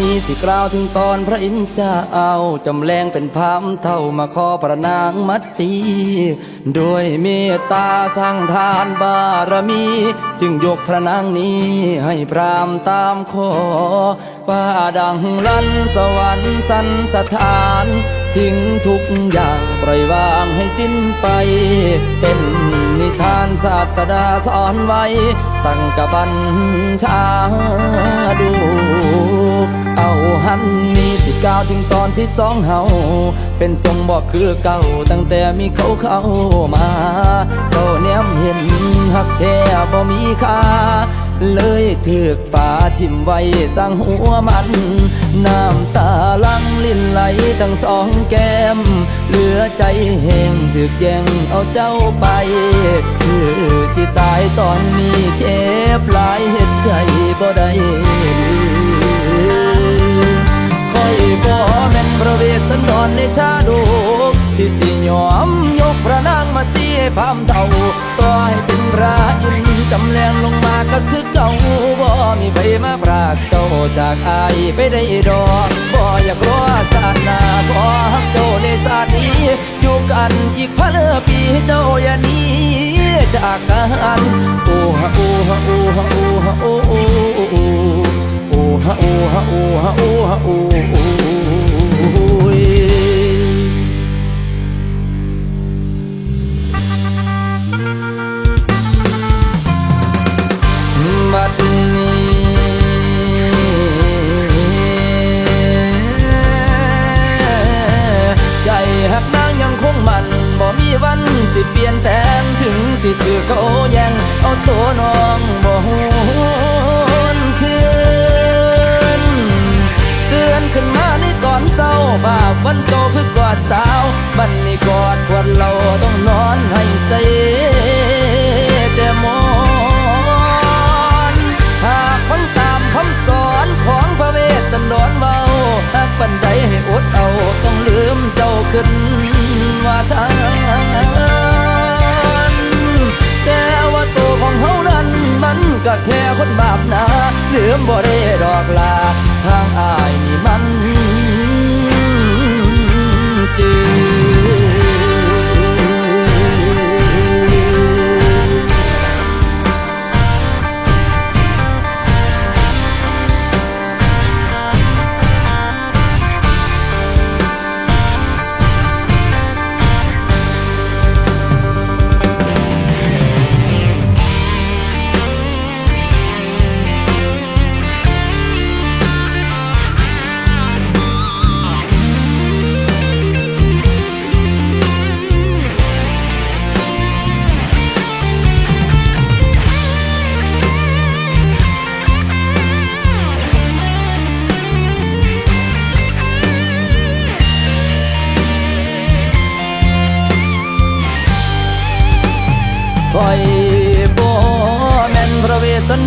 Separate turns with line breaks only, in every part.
นี้สิกล่าวถึงตอนพระอินทร์จ้าเอาจำแรงเป็นพามเท่ามาขอประนางมัดสีด้วยเมตตาสร้างทานบารมี จึงยกพระนางนี้ให้พรามตามขอว่าดังลันสวรรค์สันสถาน ทิ้งทุกอย่างปล่อยวางให้สิ้นไป เป็นนิทานศาสดาสอนไว้ สั่งกบัญชาันมีสิก้าถึงตอนที่สองเฮาเป็นทรงบอกคือเก่าตั้งแต่มีเขาเข้ามาก็แนมเห็นหักแท้บ่มีค่าเลยถือกป่าทิมไว้สร้างหัวมัน น้ำตาลังลิ้นไหลทั้งสองแก้ม เหลือใจแห้งถึกแย่งเอาเจ้าไปคือสิตายตอนนี้เจ็บหลายเหตุใจบ่ได้ คอยบ่แม่นพระเวสสันดรในชาดกที่สิยอมยกพระนางมาเสียพามเท่าต่อให้เป็นพระอินจำแรงลงมาก็คือเก่าบ่มีใครมาพรากเจ้าจากอายไปได้ดอกบ่อยากรอสาดหน้าขอฮักเจ้าในศาดนี้อยู่กันอีกพันปีเจ้าอย่านี้จากกันโอ้ฮะโอ้ฮะโอ้ฮะโอ้ฮะอ้โอ้โอ้โอ้โอ้ ฮะโอฮะโอฮะโอฮะโอบัดนี้ใจหักนางยังคงมันบ่มีวันสิเปลี่ยนแปลงถึงสิถือเขาแย่งเอาตัวน้องบ่ห เศร้าภาพวันโตคือกอดสาวบันนี้กอดควรเราต้องนอนให้เสียแต่มอนหากคนตามคำสอนของพระเวสสันดรเบาหากปันใดให้อดเอาต้องลืมเจ้าขึ้นว่าทานแต่ว่าตัวของเฮานั้นมันก็แค่คนบาปนาลืมบ่ได้ดอกลา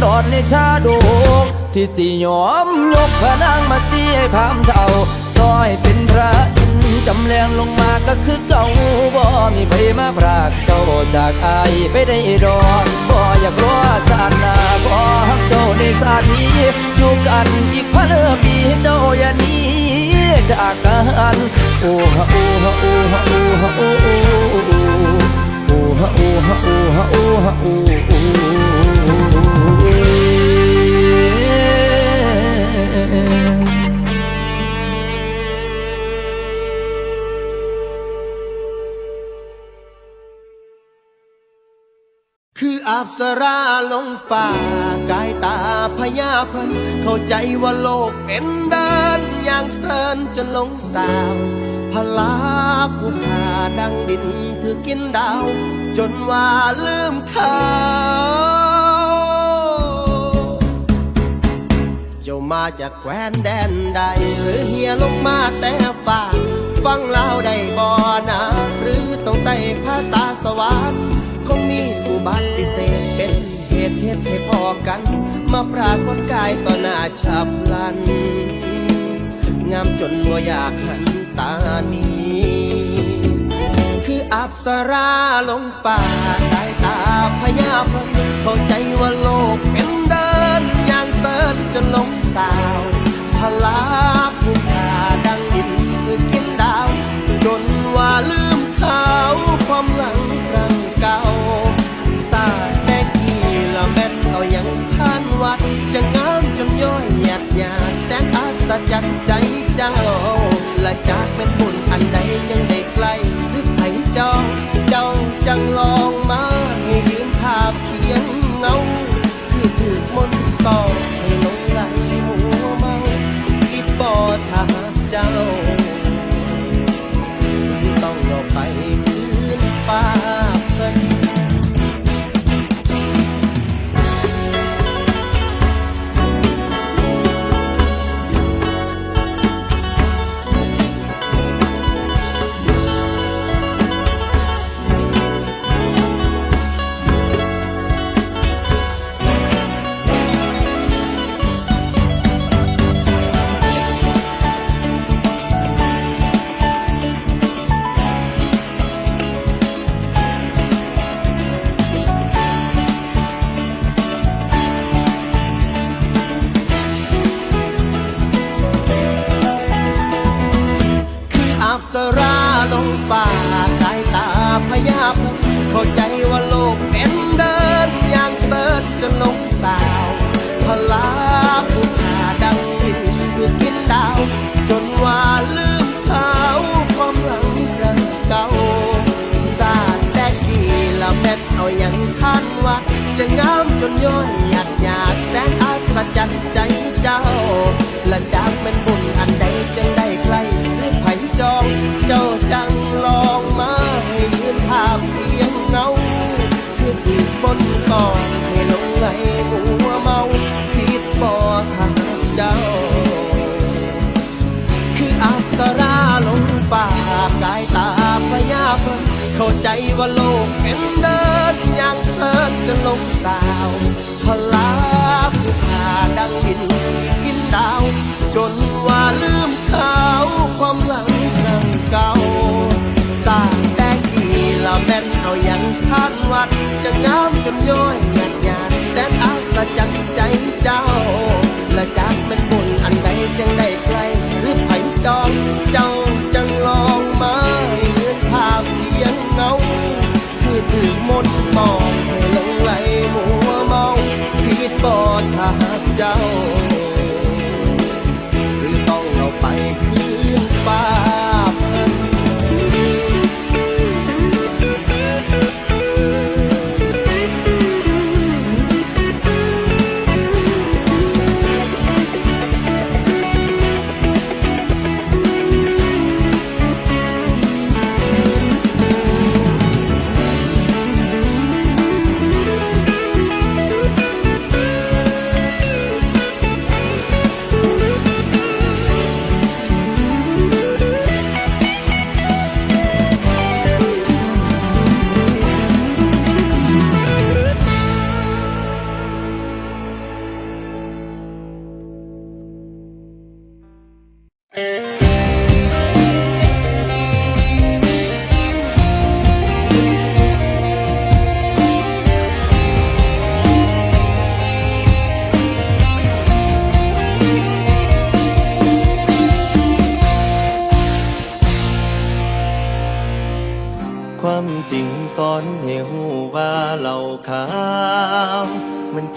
พระเวสสันดในชาดกที่สิยอมยกพระนางมาเสียให้พามเท่าต้อยเป็นพระอินจำแรงลงมาก็คือเก่าบ่มีใครมาพรากเจ้าจากอายไปได้ดอกบ่อยากรอสานาบ่ฮักเจ้าในสานีอยู่กันอีกพันปีเจ้าอย่านี้จากกันโอ้ฮะโอ้ฮะโอ้ฮะโอ้ฮะโอ้โอ้โอ้โอ้ฮะโอ้ฮะโอ้ฮะโอ้ฮะโอ้า
บสราลงฝ่ากายตาพญาเพิ่นเข้าใจว่าโลกเป็นเดินอย่างเซินจนลงสาวพลาผู้ขาดังดินถือกินดาว จนว่าลืมเขาเจ้ามาจากแคว้นแดนใด หรือเฮียลงมาแต่ฟ้าฟังเล่าได้บ่อนะหรือต้องใส่ภาษาสวรรค์ คงมีอุบัติเศษเป็นเหตุเหตุให้พอกัน มาปรากฏกายต่อหน้าฉับลัน งามจนมัวอยากหันตานี้ คืออับสราลงป่าสายตาพยาพลนเข้าใจว่าโลกเป็นเดินย่างเสิร์จนลงสาวพลาผู้ขาดังดินคือกินดาว จนว่าลืมเขาความหลัง เก่าสาดแต่กี่ละแม่นเขายังท่านวัดจะงามจนย้อยหยาดหยาดแสนอาสัศจรรใจเจ้าและจากเป็นากเป็นบุญอันใดจึงได้ใกล้ไผจอง เจ้าจังลองมาให้ยืนภาพเพียงเงา คือที่บนก่อนให้ลงไหลมัวเมาผิดบ่ทางเจ้า คืออับสราลงป่ากายตาพยาเพิ่เข้าใจว่าโลกเป็นเดินอย่างเสิร์ชจนลงสาวพลาผู้ขาดังดินา จนว่าลืมเขาความหลังครั้งเก่าสร้างแต่กี่ละแม่นเอาอย่างคาดวัด จะงามจนย้อยหยาดหยาดแสนอัศจรรย์ใจเจ้า และจากเป็นบุญอันใดจึงได้ไกลหรือไผ่จองเจ้า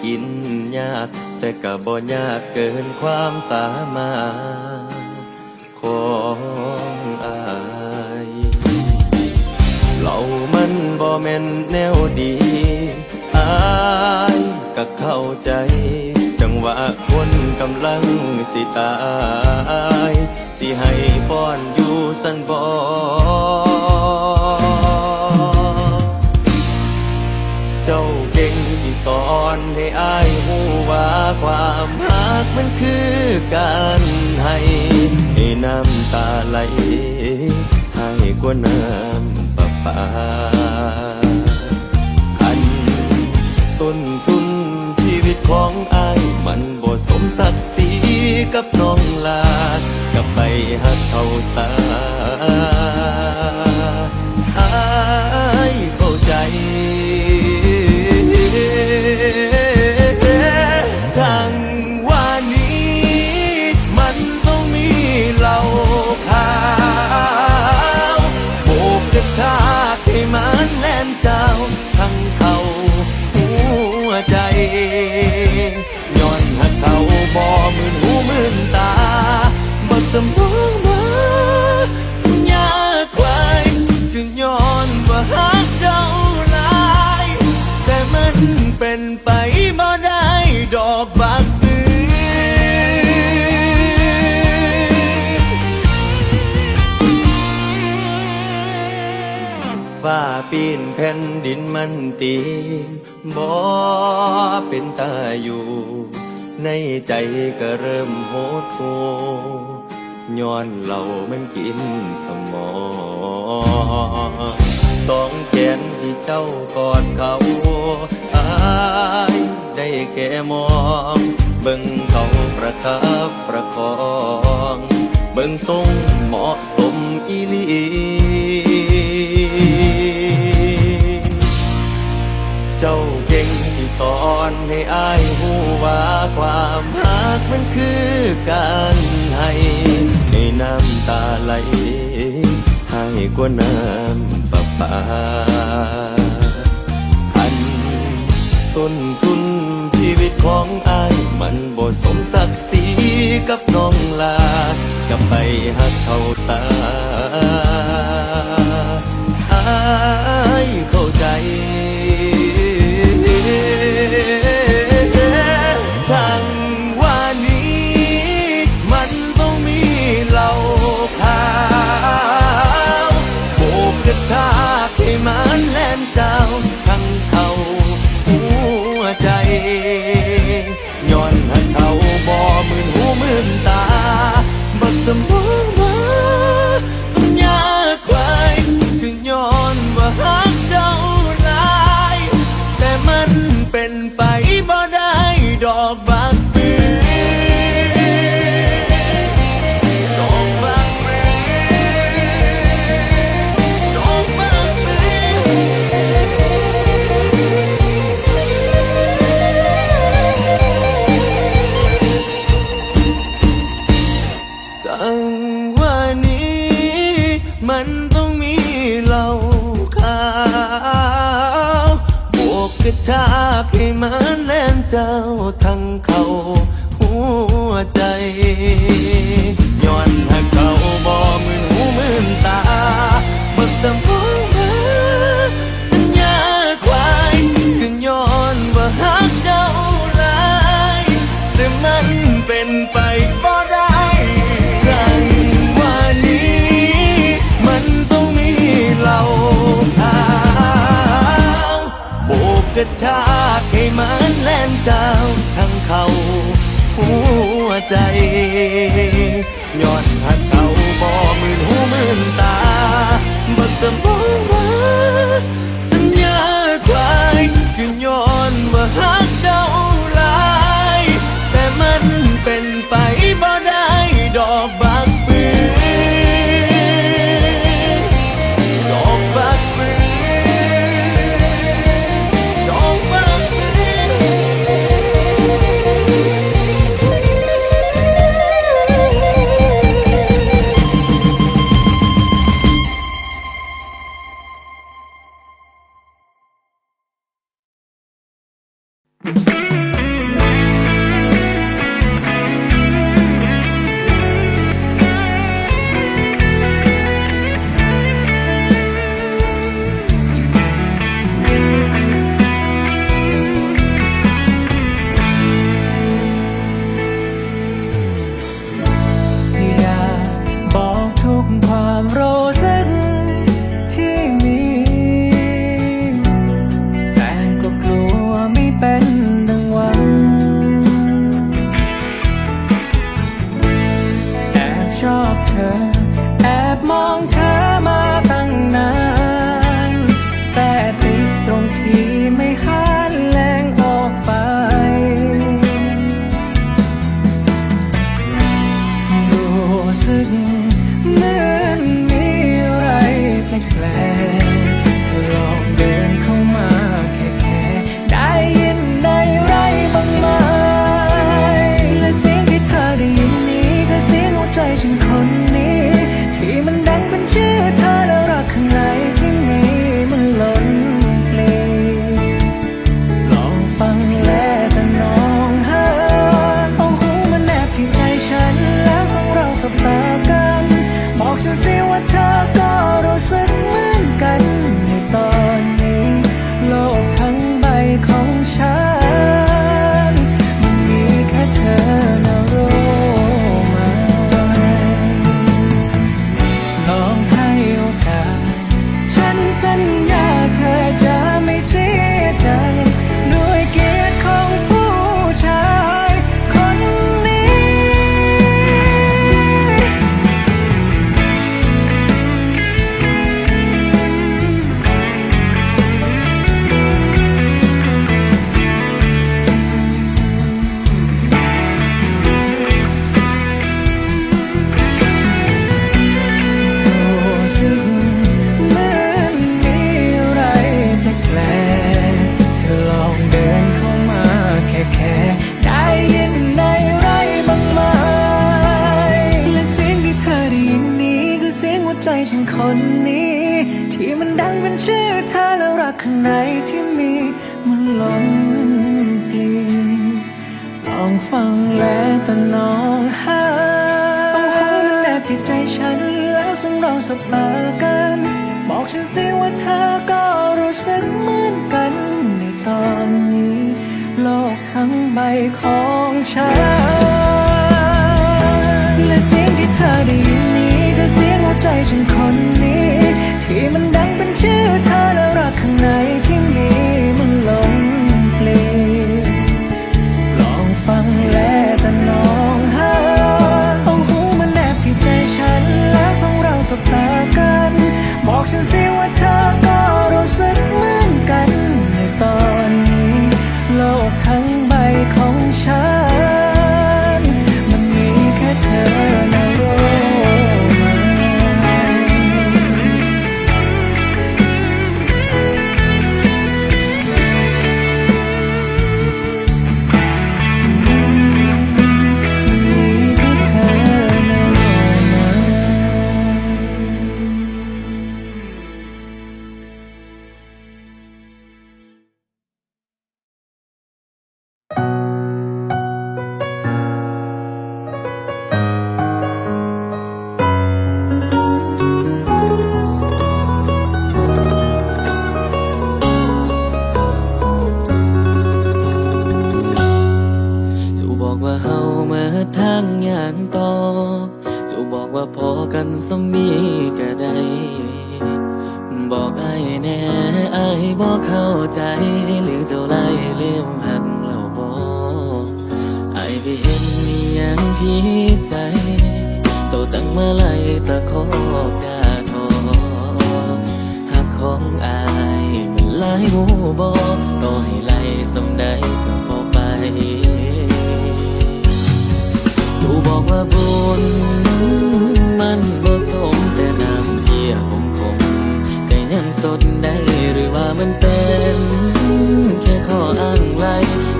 กิน
ยาก แต่ก็บ่ยากเกินความสามารถของอายเรามันบ่แม่นแนวดีอายก็เข้าใจ จังหวะคนกำลังสิตาย สิให้ป้อนอยู่สันบ่ ความรักมันคือการให้ให้น้ำตาไหล ให้กว่าน้ำประปาอันต้นทุนชีวิตของอายมันบ่สมศักดิ์ศรีกับน้องลากับไปหักเขาสา ดินมันตีบ่เป็นตาอยู่ ในใจก็เริ่มโหดหูย้อนเรามันกินสมองสองแขนที่เจ้ากอดเขาอายได้แค่มองเบิ่งเขาประคับประคอง เบิ่งทรงเหมาะสมอีลี เจ้าเก่งที่สอนให้อายหูว่าความรักมันคือการให้ให้น้ำตาไหลให้กว่าน้ำประปาอันต้นทุนชีวิตของอายมันบ่สมศักดิ์ศรีกับน้องลากับไปหักเขาตาอายเข้าใจ มันต้องมีเหล่าขาวบวกกระชากให้มันแล่นเจ้าทั้งเขาหัวใจย้อนหักเขาบ่มืนหูมืนตาบักสมอง ระชากให้มันแล่นเจ้าทั้งเขาหัวใจย้อนหักเขาบ่มืนหูมืนตาบักสมองว่
สิว่า
เธอก็รู้สึกเหมือนกันในตอนนี้ โลกทั้งใบของฉัน และเสียงที่เธอได้ยินนี้ก็เสียงหัวใจฉันคนนี้ ที่มันดังเป็นชื่อเธอและรักข้างใน
ผิดใจโตตั้งมาไล่ตะขอบกาทอหักของอายมันหลายหมู่บอต่อให้ไล่สำใดก็พอไปดูบอกว่าบุญมันบ่สมแต่น้ำเพียคมคมก็ยังสดได้หรือว่ามันเป็น แค่ข้ออ้างไว้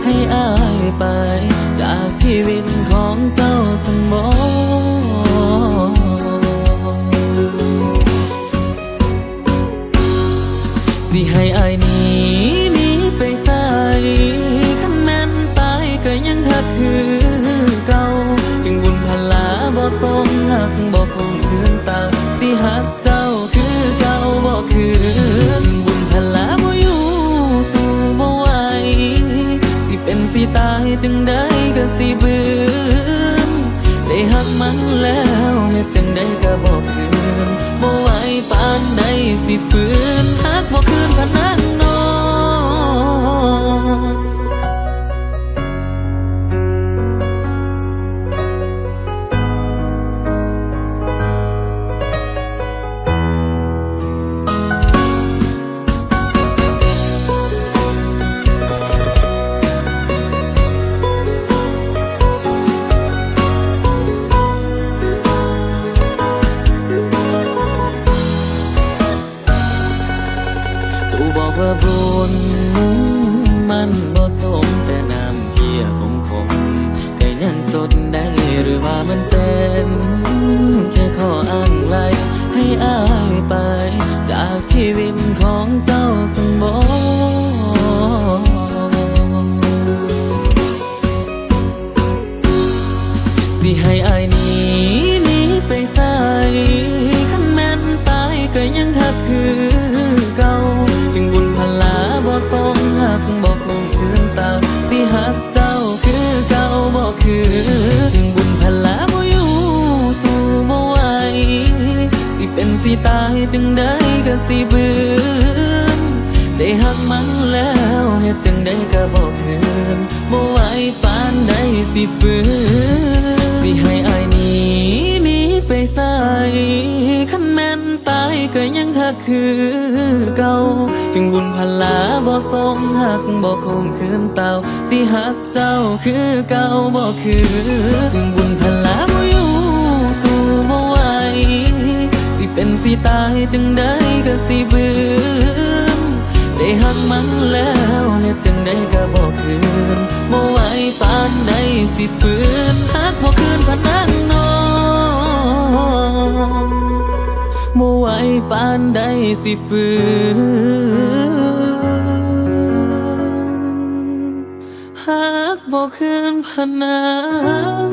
ให้อายไป ชีวิตของเจ้าสมองสิให้อายหนีหนีไปใส่คันแม่นตายก็ยังหักคือเก่าจึงบุญพลาบ่สมหักบ่คงคืนตาสิหักเจ้าคือเก่าบ่คือจึงบุญพลาบ่อยู่สู่บ่ไหวสิเป็นสิตายจึงได้ ก็สิเบืนได้หักมันแล้วเฮ็ดจังได้ก็บ่คืนบ่ไหวปานใดสิฝืนหักบ่คืนพนัน ว่าบุญมันบ่สมแต่น้ำเพียคมคมก็ยังสดได้หรือว่ามันเป็นแค่ข้ออ้างไรให้อายไป จากชีวิตของเจ้าสมบูรณ์ จึงได้ก็สิบืนได้หักมันแล้วเฮ็ดจังได้ก็บอกคืนบ่ไหวปานใดสิฝืนสิให้อายนีหนีไปใส่คันแม่นตายก็ยังหักคือเก่าจึงบุญพลาบ่สมหักบ่คงคืนเต่าสิหักเจ้าคือเก่าบ่คือจึงบุญพลาบ่อยู่สู่บ่ไหว เป็นสิตายจึงได้ก็สิบืนได้หักมันแล้วเฮ็ดจังได้ก็บอกคืนบ่ไหวปานใดสิฝืนหักบ่คืนพนังนอนบ่ไหว
ปานใดสิฝืนหากบอกคืนพนัง